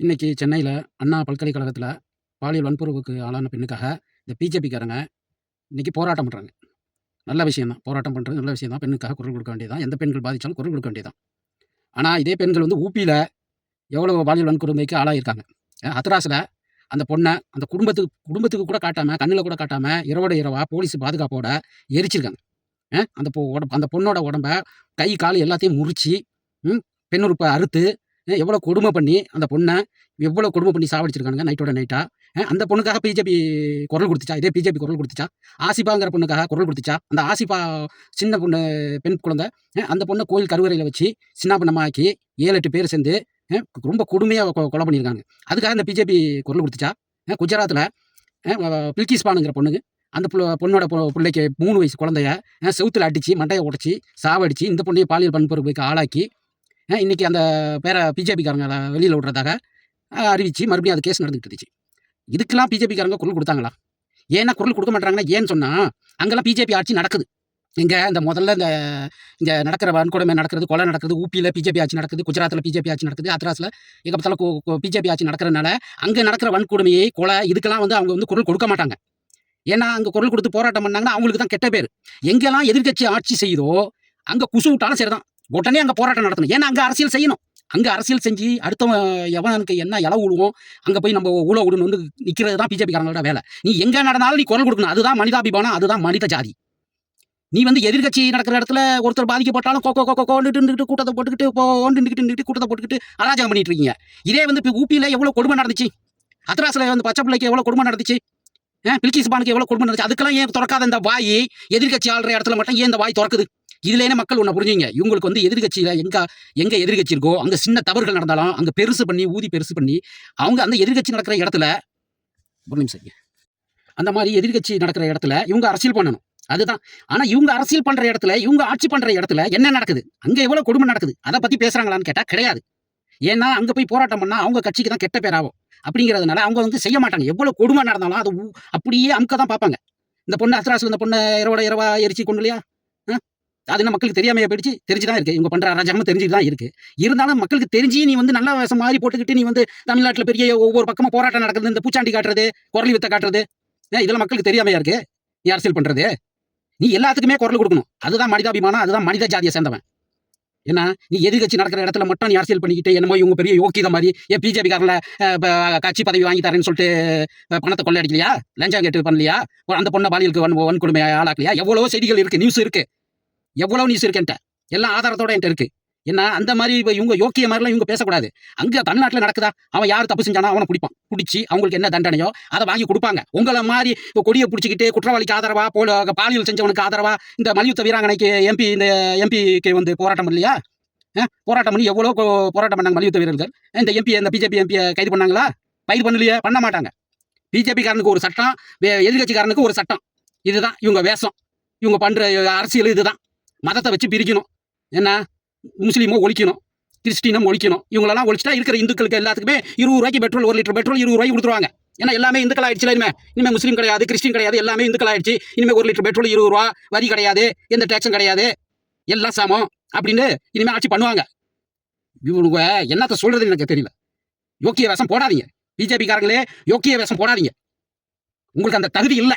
இன்னைக்கு சென்னையில் அண்ணா பல்கலைக்கழகத்தில் பாலியல் வன்புறவுக்கு ஆளான பெண்ணுக்காக இந்த பிஜேபிக்காரங்க இன்னைக்கு போராட்டம் பண்ணுறாங்க நல்ல விஷயம் தான். போராட்டம் பண்ணுறது நல்ல விஷயம் தான். பெண்ணுக்காக குரல் கொடுக்க வேண்டியதான் எந்த பெண்கள் பாதித்தாலும் குரல் கொடுக்க வேண்டியதான் ஆனால் இதே பெண்கள் வந்து ஊப்பியில் எவ்வளோ பாலியல் வன்கொடுமைக்கு ஆளாயிருக்காங்க. ஹத்ராஸில் அந்த பொண்ணை அந்த குடும்பத்துக்கு குடும்பத்துக்கு கூட காட்டாமல் கண்ணில் கூட காட்டாமல் இரவோட இரவா போலீஸ் பாதுகாப்போட எரிச்சிருக்காங்க. அந்த பொ உடம்பு அந்த பொண்ணோட உடம்ப கை கால் எல்லாத்தையும் முறிச்சு பெண்ணுறுப்பை அறுத்து எவ்வளோ கொடுமை பண்ணி அந்த பொண்ணை எவ்வளோ கொடுமை பண்ணி சாவடிச்சிருக்கானுங்க நைட்டோட நைட்டாக அந்த பொண்ணுக்காக பிஜேபி குரல் கொடுத்துச்சா? இதே பிஜேபி குரல் கொடுத்துச்சா? ஆசிபாங்கிற பொண்ணுக்காக குரல் கொடுத்துச்சா? அந்த ஆசிபா சின்ன பொண்ணு பெண் குழந்தை அந்த பொண்ணை கோயில் கருவறையில் வச்சு சின்ன பண்ணமாக்கி ஏழு எட்டு பேர் சேர்ந்து ரொம்ப கொடுமையாக கொலை பண்ணியிருக்காங்க. அதுக்காக இந்த பிஜேபி குரல் கொடுத்துச்சா? குஜராத்தில் பில்கிஸ் பானுங்கிற பொண்ணுங்க அந்த பொண்ணோட பிள்ளைக்கு மூணு வயசு குழந்தைய செவுத்தில் அடித்து அடிச்சு மண்டையை உடைச்சி சாவடிச்சு இந்த பொண்ணையை பாலியல் வன்பொருளுக்கு ஆளாக்கி இன்றைக்கி இன்னைக்கு அந்த பேரை பிஜேபிக்காரங்க வெளியில் விடுறதாக அறிவித்து அறிவிச்சு மறுபடியும் அது கேஸ் நடந்துகிட்டு இருந்துச்சு. இதுக்கெல்லாம் பிஜேபிக்காரங்க குரல் கொடுத்தாங்களா? ஏன்னா குரல் கொடுக்க மாட்டாங்கன்னா ஏன்னு சொன்னால் அங்கெல்லாம் பிஜேபி ஆட்சி நடக்குது. இங்கே இந்த முதல்ல இந்த இங்கே நடக்கிற வன்கொடுமை நடக்கிறது கொலை நடக்குது ஊப்பியில் பிஜேபி ஆட்சி நடக்குது குஜராத்தில் பிஜேபி ஆட்சி நடக்குது அத்ராஸில் எங்க பிஜேபி ஆட்சி நடக்கிறதுனால அங்கே நடக்கிற வன்கொடுமையை கொலை இதுக்கெல்லாம் வந்து அவங்க வந்து குரல் கொடுக்க மாட்டாங்க. ஏன்னா அங்கே குரல் கொடுத்து போராட்டம் பண்ணாங்கன்னா அவங்களுக்கு தான் கெட்ட பேர். எங்கெல்லாம் எதிர்க்கட்சி ஆட்சி செய்யுதோ அங்கே குசு விட்டாலும் சரிதான். உடனே அங்கே போராட்டம் நடத்தணும். ஏன்னா அங்கே அரசியல் செய்யணும். அங்கே அரசியல் செஞ்சு அடுத்த எவனுக்கு என்ன இளவு விழுவோம் அங்கே போய் நம்ம ஊழ விடணும் வந்து நிற்கிறது தான் பிஜேபிக்காரங்களோட வேலை. நீ எங்கே நடந்தாலும் நீ குரல் கொடுக்கணும். அதுதான் மனிதாபிமானம் அதுதான் மனித ஜாதி. நீ வந்து எதிர்க்கட்சி நடக்கிற இடத்துல ஒருத்தர் பாதிக்கப்பட்டாலும் கொக்கோ கொக்கோ கோண்டுட்டு கூட்டத்தை போட்டுக்கிட்டு போண்டுக்கிட்டு கூட்டத்தை போட்டுக்கிட்டு அராஜகம் பண்ணிட்டு இருக்கீங்க. இதே வந்து இப்போ ஊப்பியில் எவ்வளோ கொடுமை நடந்துச்சு? அத்ராஸில் வந்து பச்சை பிள்ளைக்கு எவ்வளோ கொடுமை நடந்துச்சு? ஏன் பில்கிஸ் பானுக்கு எவ்வளோ கொடுமை நடந்துச்சு? அதுக்கெல்லாம் ஏன் திறக்காத இந்த வாய்? எதிர்க்கட்சி ஆள்ற இடத்துல மட்டும் ஏன் இந்த வாய் திறக்குது? இதுலேயே மக்கள் ஒன்று புரிஞ்சுங்க. இவங்களுக்கு வந்து எதிர்க்கட்சியில் எங்க எங்க எதிர்கட்சி இருக்கோ அங்க சின்ன தவறுகள் நடந்தாலும் அங்க பெருசு பண்ணி ஊதி பெருசு பண்ணி அவங்க அந்த எதிர்கட்சி நடக்கிற இடத்துல ஒரு நிமிஷம் அந்த மாதிரி எதிர்கட்சி நடக்கிற இடத்துல இவங்க அரசியல் பண்ணணும். அதுதான். ஆனா இவங்க அரசியல் பண்ற இடத்துல இவங்க ஆட்சி பண்ற இடத்துல என்ன நடக்குது? அங்க எவ்வளவு கொடுமை நடக்குது? அதை பத்தி பேசுறாங்களான்னு கேட்டா கிடையாது. ஏன்னா அங்க போய் போராட்டம் பண்ணா அவங்க கட்சிக்கு தான் கெட்ட பேராகும். அப்படிங்கிறதுனால அவங்க வந்து செய்ய மாட்டாங்க. எவ்வளவு கொடுமை நடந்தாலும் அது அப்படியே அமுக்க தான் பார்ப்பாங்க. இந்த பொண்ணு அத்ராசு இந்த பொண்ணு இரவோட இரவா எரிச்சு கொண்டு இல்லையா? அது என்ன மக்களுக்கு தெரியாமையா போயிடுச்சு? தெரிஞ்சுதான் இருக்கு. இவங்க பண்ற அராஜகமும் தெரிஞ்சுட்டு தான் இருக்கு. இருந்தாலும் மக்களுக்கு தெரிஞ்சு நீ வந்து நல்ல வேஷம் மாதிரி போட்டுக்கிட்டு நீ வந்து தமிழ்நாட்டில் பெரிய ஒவ்வொரு பக்கமும் போராட்டம் நடக்குது இந்த பூச்சாண்டி காட்டுறது குரல் வித்த காட்டுறது இதெல்லாம் மக்களுக்கு தெரியாமையா இருக்கு? நீ அரசியல் பண்றது. நீ எல்லாத்துக்குமே குரல் கொடுக்கணும். அதுதான் மனிதாபிமானம் அதுதான் மனித ஜாதியை சேர்ந்தவன். ஏன்னா நீ எதிர்கட்சி நடக்கிற இடத்துல மட்டும் நீ அரசியல் பண்ணிக்கிட்டு என்னமோ இவங்க பெரிய யோக்கியத மாதிரி ஏன் பிஜேபிக்காரில் கட்சி பதவி வாங்கி தரேன்னு சொல்லிட்டு அஹ், பணத்தை கொள்ளையடிக்கலையா? லஞ்சம் கேட்டு பண்ணலையா? அந்த பொண்ணை பாலியலுக்கு வன் வன்கொடுமை ஆளாக்கலையா? எவ்வளோ செய்திகள் இருக்கு நியூஸ் இருக்கு. எவ்வளவு நியூஸ் இருக்கேன்ட்ட எல்லா எல்லாம் ஆதாரத்தோட என்கிட்ட இருக்கு. என்ன அந்த மாதிரி இப்போ இவங்க யோக்கிய மாதிரிலாம் இவங்க பேசக்கூடாது. அங்கே தமிழ்நாட்டில் நடக்குதா? அவன் யார் தப்பு செஞ்சானோ அவனை பிடிப்பான். பிடிச்சி அவங்களுக்கு என்ன தண்டனையோ அதை வாங்கி கொடுப்பாங்க. உங்களை மாதிரி இப்போ கொடியை பிடிச்சிக்கிட்டு குற்றவாளிக்கு ஆதரவா போல பாலியல் செஞ்சவனுக்கு ஆதரவா இந்த மல்யுத்த வீராங்கனைக்கு எம்பி இந்த எம்பிக்கு வந்து போராட்டம் இல்லையா? போராட்டம் பண்ணி எவ்வளோ போராட்டம் பண்ணாங்க மல்யுத்த வீரர்கள்? இந்த எம்பி இந்த பிஜேபி எம்பியை கைது பண்ணாங்களா? கைது பண்ணலையே பண்ண மாட்டாங்க. பிஜேபிக்காரனுக்கு ஒரு சட்டம் வே- ஒரு சட்டம். இதுதான் இவங்க வேஷம். இவங்க பண்ணுற அரசியல் இதுதான். மதத்தை வச்சு பிரிக்கணும். என்ன? முஸ்லீமோ ஒழிக்கணும். கிறிஸ்டினும் ஒழிக்கணும். இவங்களெல்லாம் ஒழிச்சிட்டா இருக்கிற இந்துக்களுக்கு எல்லாத்துக்குமே இருபது ரூபாய்க்கு பெட்ரோல் ஒரு லிட்டர் பெட்ரோல் இருபது ரூபாய்க்கு கொடுத்துருவாங்க. ஏன்னா எல்லாமே இந்துக்கள் ஆயிடுச்சு இனிமே? இனிமேல் முஸ்லீம் கிடையாது கிறிஸ்டின் கிடையாது எல்லாமே இந்துக்கள் ஆயிடுச்சு. இனிமேல் ஒரு லிட்டர் பெட்ரோல் இருபது ரூபா வரி கிடையாது எந்த டேக்ஸும் கிடையாது. எல்லாம் சமம் அப்படின்னு இனிமேல் ஆட்சி பண்ணுவாங்க. இவனுங்க என்னத்த சொல்கிறது எனக்கு தெரியல. யோக்கிய வேஷம் போடாதீங்க. பிஜேபிக்காரங்களே யோக்கிய வேஷம் போடாதீங்க. உங்களுக்கு அந்த தகுதி இல்லை.